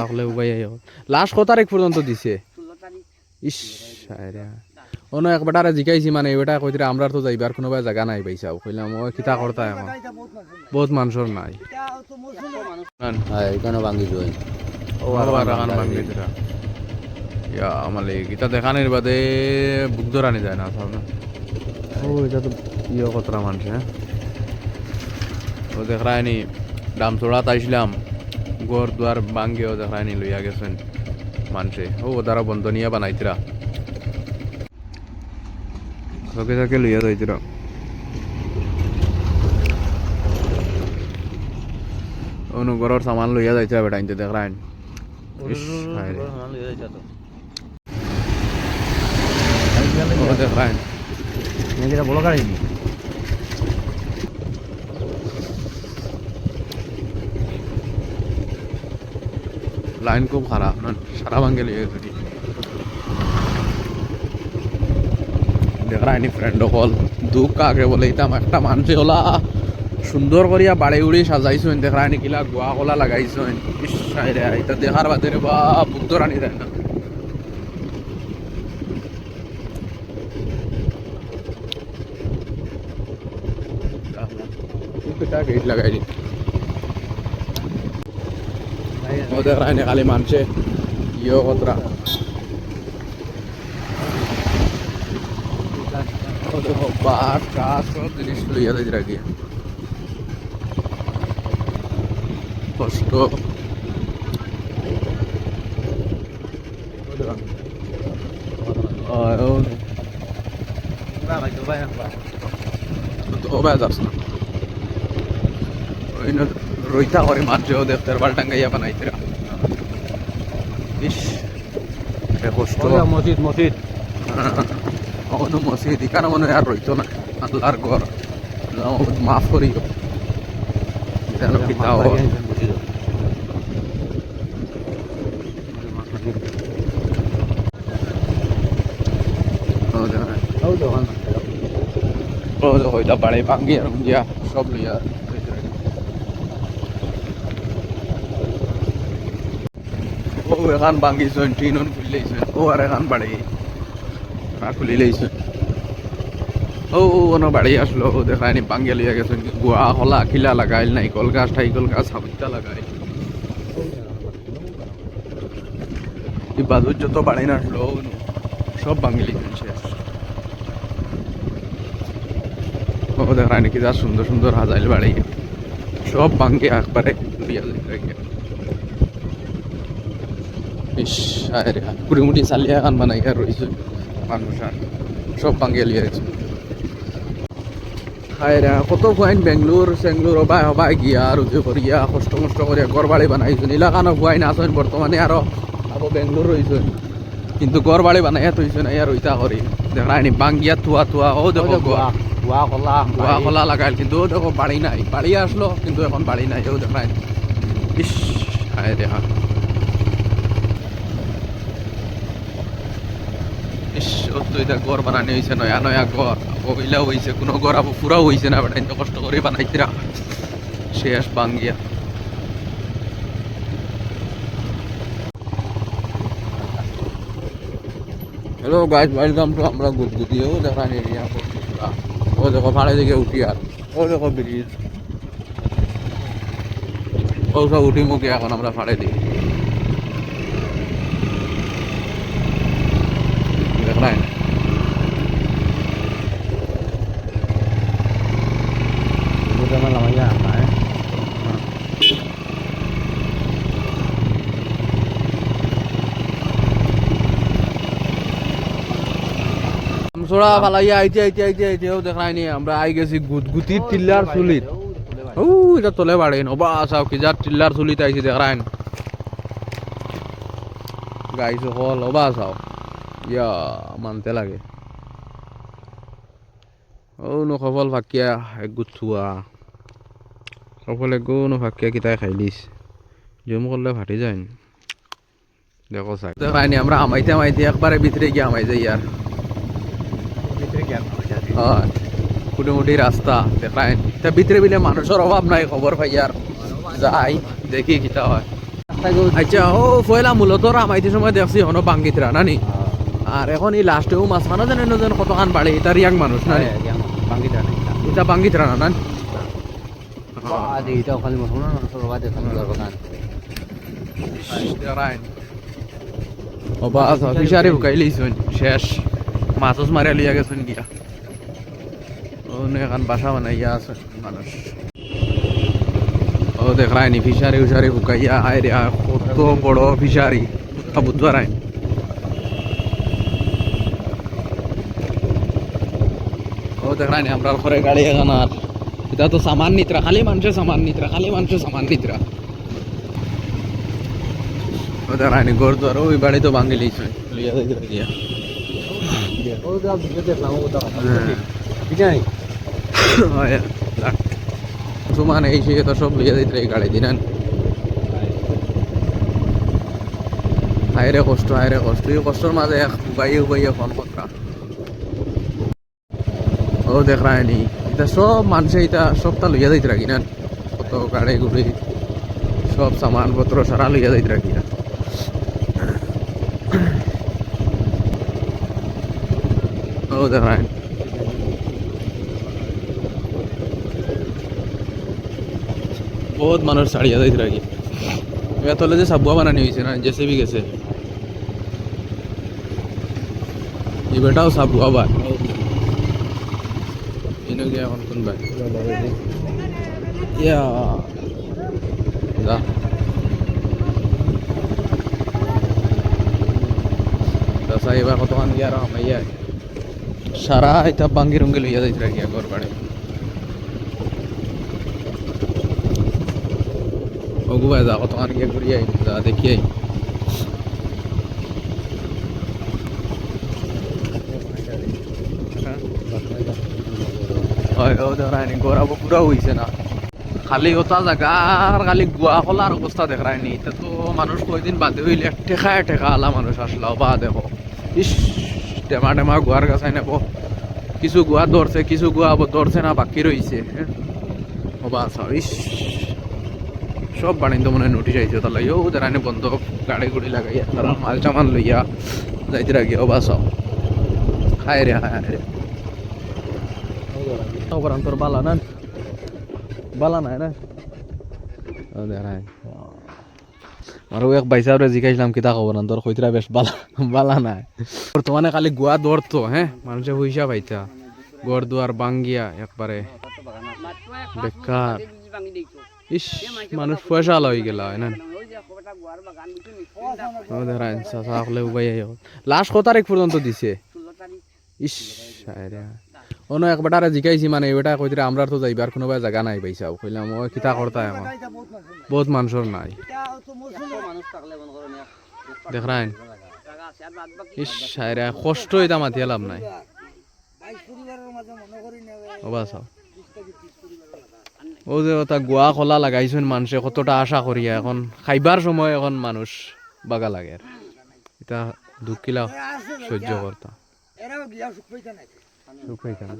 সকলে উবাই লাস্ট কত তারিখ পর্যন্ত দিছে? ইস অন্য এক বেটারে জিকাইছি মানে এই বেটা কইতরা আমরা তো যাইবার কোনো জায়গা নাই পাইছাও কইলাম ও কিতা করতা এখন। বহুত মানুষের নাই। এখানে ভাঙি জয় ও আর রাখান ভাঙি দিরা ইয়া মালিক এটা দেখানির বাদে বুক ধরানি যায় না ও এটা তো ইয়ে মানুষ হ্যাঁ ও দাম চড়া তাইছিলাম গড় দুয়ার ভাঙ্গেও দেখায়নি লইয়া গেছেন মানুষে। ও দ্বারা বন্ধ নিয়ে বানাইতিরা। চকে চকে লইয়া যাইতিরা। অনু ঘরের সামান লইয়া যাইতিরা বেটা ইনতে দেখায়নি যেটা বড় গাড়ি লাইন খুব খারাপ, না, সারা ভাঙ্গে লিয়ে গেছে দেখা ফ্রেন্ড হল দুঃখ কাকে বলে ইতাম একটা মানুষে হলা, সুন্দর করিয়া বাড়ি উড়ি সাজাইছেন দেখা নি কিলা গোয়া কলা লাগাইছেন এটা দেখার বাদে রে বা বুক রানি দেয় না। গেট লাগাই দি ও দেখা নি খালি মানুষে ইয়ে কতরা ও দেখো বাস কাজ সব জিনিস লইয়া দিতে রাখি কষ্ট তো বেজ আস না ওই না রইতা করে মাত্রেও দেখতার বাল টাঙ্গাইয়া বানাইতেরা ইস কষ্ট। মসজিদ মসজিদ। কখনো মসজিদ এখানে মনে হয় আর রইত না। আল্লাহর ঘর। মাফ করি যেন পিতাও হয়তো ভাঙ্গি আর সব লইয়া। ও এখান ভাঙ্গিছেন টিনন খুলিলেছেন ও আর এখান বাড়ি না খুলিলেছেন ও ও ওনো বাড়ি আসলো ও দেখায়নি ভাঙ্গে লিয়া গেছেন গুয়া হলা খিলা লাগাইল নাইকল গাছ টাইকল গাছ হাবিতা লাগাই এই বাজুর যত বাড়ি না আসলো সব ভাঙ্গি লিখেন শেষ ও দেখায়নি কি যা সুন্দর সুন্দর হাজাইল বাড়ি সব ভাঙ্গে একবারে লিয়া যায় ইস আরে কুড়িমুটি চালিয়ে এখন বানাই আর রয়েছে মানুষ আর। সব লিয়ে গেছে। হায়রা কত ফুয়াইন বেঙ্গলোর সেঙ্গলোর হবাই হবাই গিয়া আর উঠে করিয়া কষ্ট মষ্ট করিয়া ঘর বাড়ি বানাইছেন এলাকানো ফুয়াইন আসেন বর্তমানে আরও আবো বেঙ্গলোর রয়েছেন কিন্তু ঘর বাড়ি বানাইয়া থইছেন আর রইতা করি দেখায়নি বাঙ্গিয়া থুয়া থুয়া ও দেখো গোয়া গোয়া কলা গোয়া খোলা লাগাইল কিন্তু ও দেখো বাড়ি নাই। বাড়ি আসলো কিন্তু এখন বাড়ি নাই ও দেখায় ইস হায় রে হা ইস ও এটা ঘর বানানি হয়েছে নয়া নয়া ঘর। হয়েছে কোনো ঘর আবো পুরা হয়েছে না, বেটা ইন্ত কষ্ট করে শেষ বাঙ্গিয়া হ্যালো গাইজ ওয়েলকাম টু আমরা গুদগুদিও দেখা এরিয়া ও দেখো দিকে উঠি আর। ও দেখো, ব্রিজ। ও সব উঠি মুখে এখন আমরা ভাড়ে দিই দেখায় আমসোড়া ফালাইয়া আইতে আইতে আইতে আইতেও দেখায় নি আমরা আই গেছি গুদগুতির টিল্লার চুলিত ও এটা তোলে বাড়েন ওবা চাও কি যার টিল্লার চুলিত আইছি দেখায় গাই সকল ওবা চাও ইয়া মানতে লাগে ও নো সফল ফাকিয়া এক গুঠুয়া সকলে গো নো ফাকিয়া কিতাই খাইলিস জুম করলে ফাটি যায় দেখো চাই আমরা আমাইতে আমাইতে একবারে ভিতরে গিয়ে আমাই যাই আর হয় মোটামুটি রাস্তা দেখায় তা ভিতরে বিলে মানুষের অভাব নাই খবর পাই আর যাই দেখি কিটা হয়। আচ্ছা ও পয়লা মূলত রামাইতে সময় দেখছি হনো বাঙ্গিতরা নানি আর এখন এই লাস্টেও মাছ খানা জানেন না যেন কতখান বাড়ে এটা রিয়াং মানুষ না এটা বাঙ্গিতরা না নান এটাও খালি ও বা ফিশারি শেষ। মাছস মারিয়া লিয়া গেছুন গিয়া। এখন বাসা বানাইয়া আছে মানুষ। ও দেখ রায়নি ফিশারি উশারি হুকাইয়া আয় রে কত বড় ফিশারি। বুধবার আইন ও দেখ রায়নি আমরা ঘরে গাড়ি এখন আর এটা তো সামান নিতরা খালি মানুষের সামান নিতরা খালি মানুষের সামান নিতরা। ওদের রায়নি গুরুদ্বার ওই বাড়ি তো ভাঙ্গি লিয়েছে লিয়া দেখে গিয়া ও দেখলাম ও মুসলমান এই সে তো সব লিয়া দিতে এই গাড়ি দিনেন হায়রে কষ্ট হায়রে কষ্ট। এই কষ্টর মাঝে এক উবাইয়ে উবাইয়ে ফোন করা ও দেখ রায়নি এটা সব মানুষে এটা সবটা লইয়া দিতে রাখি না। কত গাড়ি গুড়ি সব সামান পত্র সারা লইয়া দিতে রাখি না। ও দেখ রায়নি। বহুত মানুষ ছাড়িয়া যাইতে রাখি এবার তলে যে সাবুয়া বানানি হয়েছে না জেসে বি গেছে এই বেটাও সাবুয়া বা এনে গিয়ে এখন কোন ভাই ইয়া যা দশা এবার কতক্ষণ গিয়া আর আমাইয়া সারা এটা বাঙ্গি রঙ্গি লইয়া যাইতে রাখি আগর বাড়ি ওগু ভাই যা কতক্ষণ গিয়ে আই যা দেখি আই। হয় ও দেখায়নি গৌরাব পুরা হইছে না। খালি ওটা জায়গার খালি গুয়া খোলার অবস্থা দেখায়নি এটা তো মানুষ কয়দিন বাদে হইলে ঠেকায় ঠেকা আলা মানুষ আসলাও বা দেখো। ইস টেমা টেমা গুয়ার গাছাই নেব। কিছু গুয়া ধরছে কিছু গুয়া ধরছে না বাকি রইছে হ্যাঁ ও বা আচ্ছা, ইস সব বাণিজ্য মনে হয় নোটিশ আইছে তাহলে ও দেরানি বন্ধ গাড়ি গুড়ি লাগাইয়া তারা মাল চামান লইয়া যাইতে রাখি ও বাসাও হায় রে হায় রে। অপরান্তর বালা না? বালা নাই না? ও দেখাই আৰু এক বাইচাৰে জিকাইছিলাম কিতা খবৰান্তর কইতরা বেশ বালা বালা নাই। বর্তমানে খালি গুয়া দৌড়তো হ্যাঁ? মানুষে পয়সা পাইতা। গড় দুয়ার বাঙ্গিয়া একবারে। বেকার। ইস মানুষ পয়সা লই গেলা হয় না? লাস্ট কত তারিখ পর্যন্ত দিছে? ইস অন্য এক বেটারে জিকাইছি মানে এই বেটা কইতরা আমরার তো যাইবার কোনো জায়গা নাই পাইছাও কইলাম ও কিতা করতা এখন বহুত মানুষের নাই। দেখ রাইন ইস সাইরা কষ্ট এটা মাতিয়া লাভ নাই। ওবা চাও ও যে ওটা গোয়া কলা লাগাইছেন মানুষে কতটা আশা করিয়া এখন। খাইবার সময় এখন মানুষ বাগা লাগে। এটা দুঃখিলা সহ্য করতা সুখ না